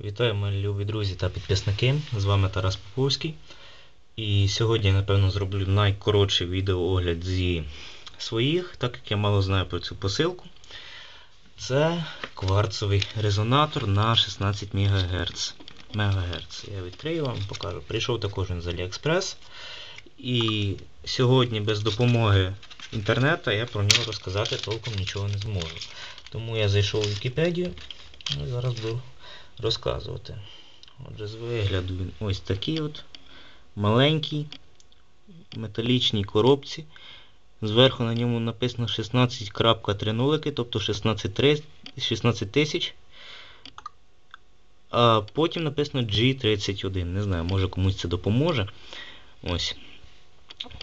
Вітаю, мої любі друзі та підписники. З вами Тарас Поповський. І сьогодні я, напевно, зроблю найкоротший відеоогляд зі своїх, так як я мало знаю про цю посилку. Це кварцовий резонатор на 16 МГц. МГц. Я відкрию вам, покажу. Прийшов також він з AliExpress. І сьогодні без допомоги інтернету я про нього розказати толком нічого не зможу. Тому я зайшов у Вікіпедію і зараз буду розказувати. Отже, з вигляду він ось такий от маленький металічній коробці. Зверху на ньому написано 16.3 нулики, тобто 16 16 тисяч. А потім написано G31. Не знаю, може комусь це допоможе. Ось.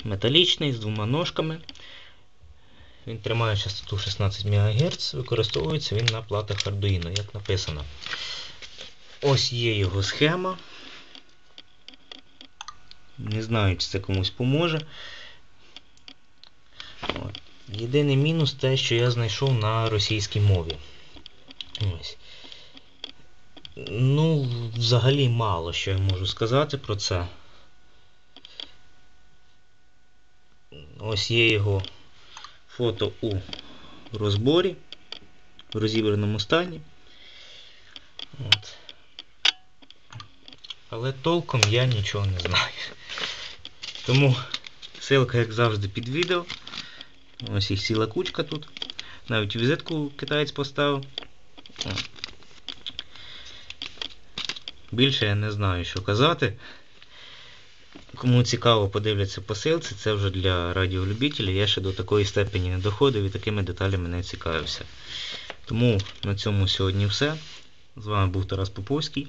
Металічний з двома ножками. Він тримає частоту 16 МГц, використовується він на платах Arduino, як написано. Ось є його схема. Не знаю, чи це комусь поможе. От. Єдиний мінус те, що я знайшов на російській мові. Ось. Ну, взагалі мало що я можу сказати про це. Ось є його фото у розборі, в розібраному стані. От. Але толком я нічого не знаю. Тому ссылка, як завжди, під відео. Ось їх ціла кучка тут. Навіть візитку китаєць поставив. Більше я не знаю, що казати. Кому цікаво подивляться посилці, це вже для радіолюбителів. Я ще до такої степені не доходив і такими деталями не цікавився. Тому на цьому сьогодні все. З вами був Тарас Поповський.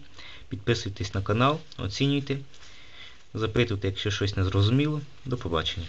Підписуйтесь на канал, оцінюйте, запитуйте, якщо щось не зрозуміло. До побачення.